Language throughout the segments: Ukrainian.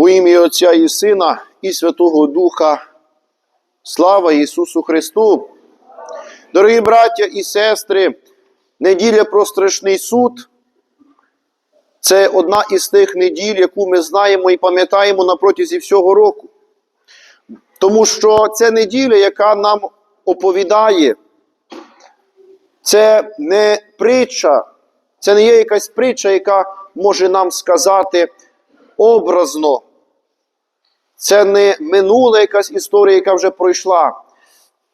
Во ім'я Отця і Сина і Святого Духа. Слава Ісусу Христу! Дорогі браття і сестри, неділя про страшний суд це одна із тих неділь, яку ми знаємо і пам'ятаємо на протязі всього року. Тому що це неділя, яка нам оповідає, це не притча, це не є якась притча, яка може нам сказати образно. Це не минула якась історія, яка вже пройшла.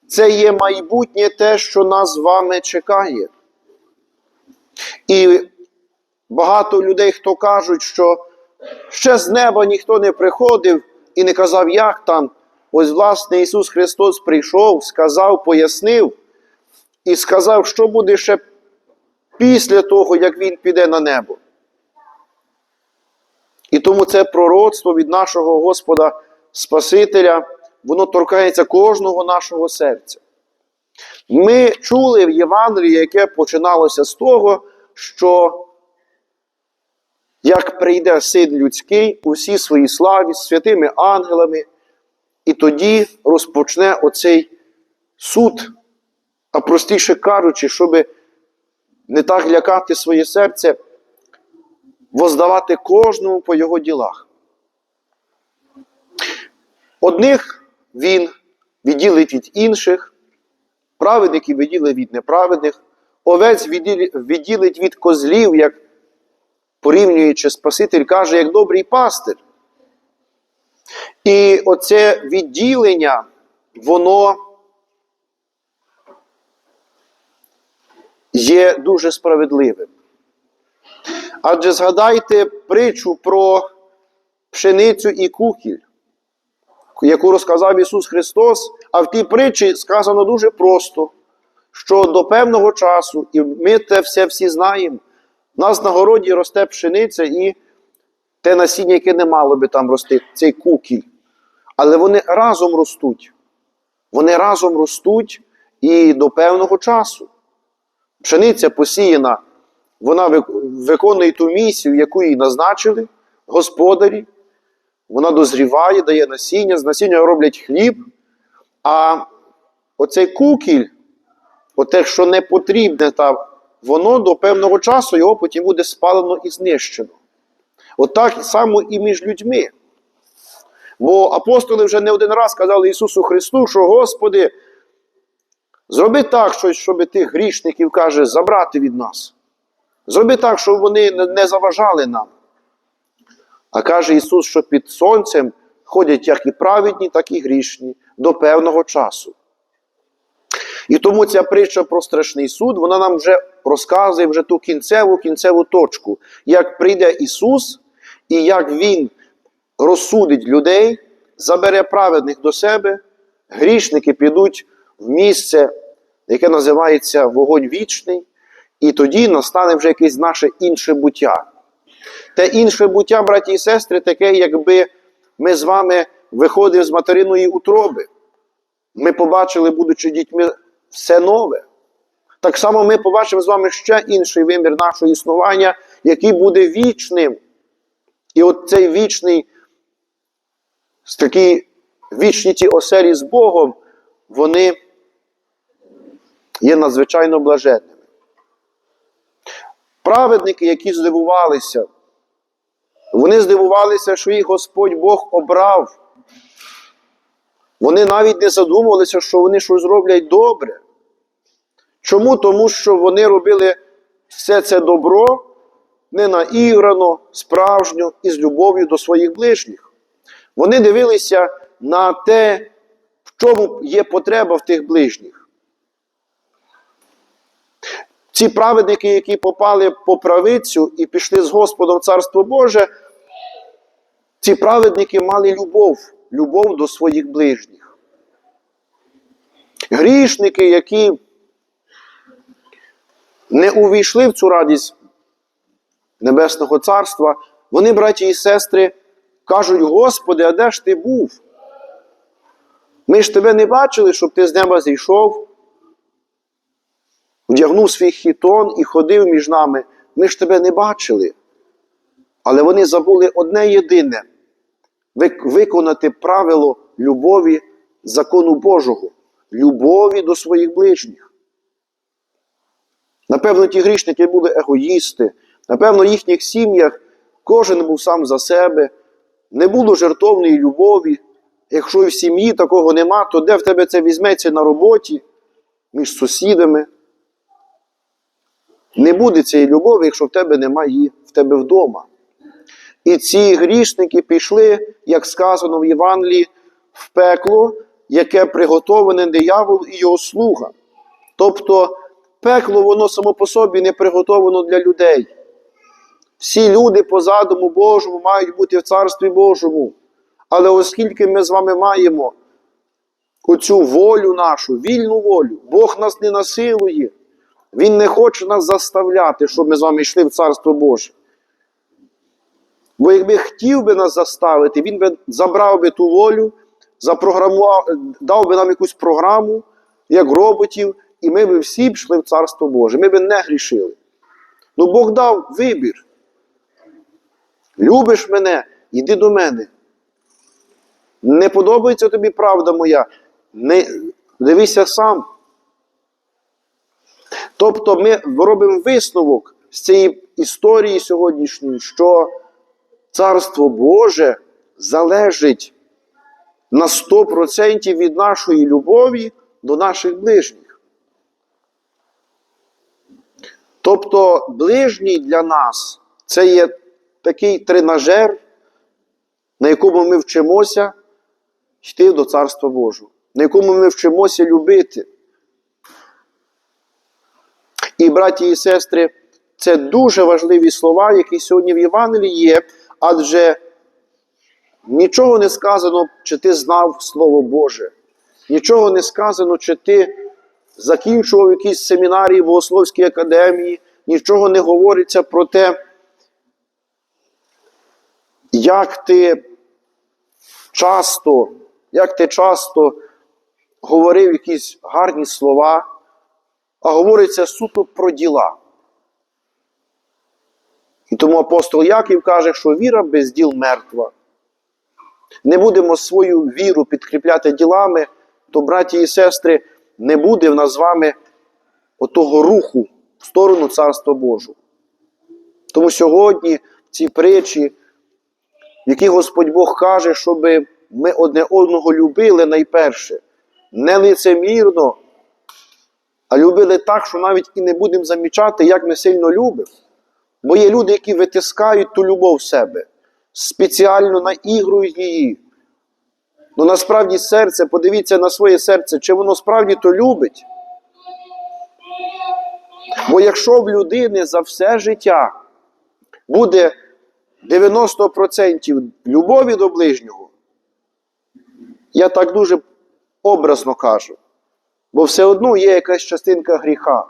Це є майбутнє те, що нас з вами чекає. І багато людей, хто кажуть, що ще з неба ніхто не приходив і не казав, як там. Ось, власне, Ісус Христос прийшов, сказав, пояснив і сказав, що буде ще після того, як Він піде на небо. І тому це пророцтво від нашого Господа Спасителя, воно торкається кожного нашого серця. Ми чули в Євангелії, яке починалося з того, що як прийде син людський у всій своїй славі з святими ангелами, і тоді розпочне оцей суд, а простіше кажучи, щоб не так лякати своє серце, воздавати кожному по його ділах. Одних він відділить від інших, праведників відділить від неправедних, овець відділить від козлів, як порівнюючи Спаситель, каже, як добрий пастир. І оце відділення, воно є дуже справедливим. Адже згадайте притчу про пшеницю і кукіль, яку розказав Ісус Христос, а в тій притчі сказано дуже просто, що до певного часу, і ми це все всі знаємо, у нас на городі росте пшениця і те насіння, яке не мало би там рости, цей кукіль. Але вони разом ростуть. Вони разом ростуть і до певного часу. Пшениця посіяна, вона виконує ту місію, яку їй назначили господарі. Вона дозріває, дає насіння, з насіння роблять хліб. А оцей кукіль, оте, що не потрібне, та, воно до певного часу його потім буде спалено і знищено. Отак От само і між людьми. Бо апостоли вже не один раз казали Ісусу Христу, що Господи, зроби так, щось, щоб тих грішників, каже, забрати від нас. Зроби так, щоб вони не заважали нам. А каже Ісус, що під сонцем ходять як і праведні, так і грішні до певного часу. І тому ця притча про страшний суд, вона нам вже розказує вже ту кінцеву кінцеву точку, як прийде Ісус і як Він розсудить людей, забере праведних до себе, грішники підуть в місце, яке називається вогонь вічний, і тоді настане вже якесь наше інше буття. Те інше буття, браті і сестри, таке, якби ми з вами виходили з материної утроби. Ми побачили, будучи дітьми, все нове. Так само ми побачимо з вами ще інший вимір нашого існування, який буде вічним. І от цей вічний, такі вічні ті оселі з Богом, вони є надзвичайно блаженними. Праведники, які здивувалися, вони здивувалися, що їх Господь Бог обрав. Вони навіть не задумувалися, що вони щось зроблять добре. Чому? Тому що вони робили все це добро не наіграно, справжньо і з любов'ю до своїх ближніх. Вони дивилися на те, в чому є потреба в тих ближніх. Ці праведники, які попали по правицю і пішли з Господом в Царство Боже, ці праведники мали любов, любов до своїх ближніх. Грішники, які не увійшли в цю радість Небесного Царства, вони, браті і сестри, кажуть: Господи, а де ж ти був? Ми ж тебе не бачили, щоб ти з неба зійшов, вдягнув свій хітон і ходив між нами. Ми ж тебе не бачили. Але вони забули одне єдине, виконати правило любові закону Божого, любові до своїх ближніх. Напевно, ті грішники були егоїсти, напевно, в їхніх сім'ях кожен був сам за себе, не було жертовної любові. Якщо і в сім'ї такого нема, то де в тебе це візьметься на роботі, між сусідами? Не буде цієї любові, якщо в тебе немає її в тебе вдома. І ці грішники пішли, як сказано в Євангелії, в пекло, яке приготоване диявол і його слуга. Тобто пекло, воно само по собі не приготовано для людей. Всі люди по задуму Божому мають бути в Царстві Божому. Але оскільки ми з вами маємо оцю волю нашу, вільну волю, Бог нас не насилує, Він не хоче нас заставляти, щоб ми з вами йшли в Царство Боже. Бо якби хотів би нас заставити, він би забрав би ту волю, запрограмував, дав би нам якусь програму, як роботів, і ми б всі пішли в Царство Боже. Ми б не грішили. Ну Бог дав вибір. Любиш мене, йди до мене. Не подобається тобі правда моя, не, дивися сам. Тобто ми робимо висновок з цієї історії сьогоднішньої, що Царство Боже залежить на 100% від нашої любові до наших ближніх. Тобто, ближній для нас це є такий тренажер, на якому ми вчимося йти до Царства Божого, на якому ми вчимося любити. І, браті і сестри, це дуже важливі слова, які сьогодні в Євангелії є, адже нічого не сказано, чи ти знав Слово Боже, нічого не сказано, чи ти закінчував якісь семінарії в Богословській академії, нічого не говориться про те, як ти часто, як ти часто говорив якісь гарні слова, а говориться суто про діла. І тому апостол Яків каже, що віра без діл мертва. Не будемо свою віру підкріпляти ділами, то, браті і сестри, не буде в нас з вами отого руху в сторону Царства Божого. Тому сьогодні в цій притчі, в якій Господь Бог каже, щоб ми одне одного любили найперше, не лицемірно, а любили так, що навіть і не будемо замічати, як ми сильно любимо. Бо є люди, які витискають ту любов в себе, спеціально наігрують її. Ну насправді серце, подивіться на своє серце, чи воно справді то любить. Бо якщо в людини за все життя буде 90% любові до ближнього, я так дуже образно кажу, бо все одно є якась частинка гріха,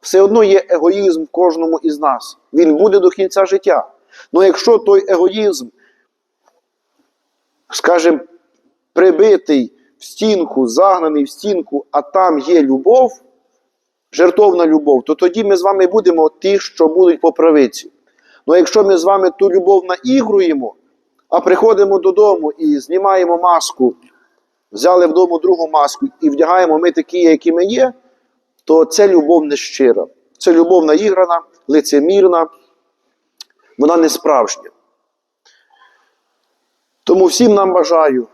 все одно є егоїзм в кожному із нас. Він буде до кінця життя. Ну якщо той егоїзм, скажімо, прибитий в стінку, загнаний в стінку, а там є любов, жертовна любов, то тоді ми з вами будемо ті, що будуть по правиці. Ну якщо ми з вами ту любов наігруємо, а приходимо додому і знімаємо маску, взяли вдома другу маску і вдягаємо ми такі, які ми є, то це любов не щира. Це любов наіграна, лицемірна, вона не справжня. Тому всім нам бажаю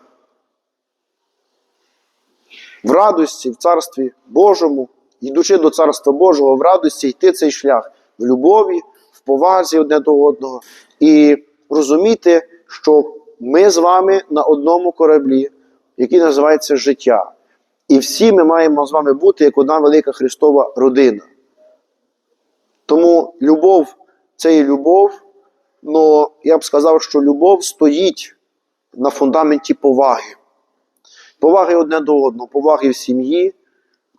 в радості, в Царстві Божому, йдучи до Царства Божого, в радості йти цей шлях в любові, в повазі одне до одного і розуміти, що ми з вами на одному кораблі, який називається життя. І всі ми маємо з вами бути як одна велика Христова родина. Тому любов це є любов, але я б сказав, що любов стоїть на фундаменті поваги. Поваги одне до одного, поваги в сім'ї,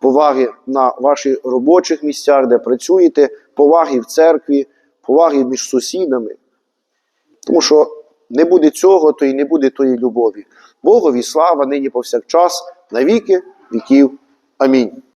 поваги на ваших робочих місцях, де працюєте, поваги в церкві, поваги між сусідами. Тому що не буде цього, то і не буде тої любові. Богові слава нині повсякчас, навіки віків. Амінь.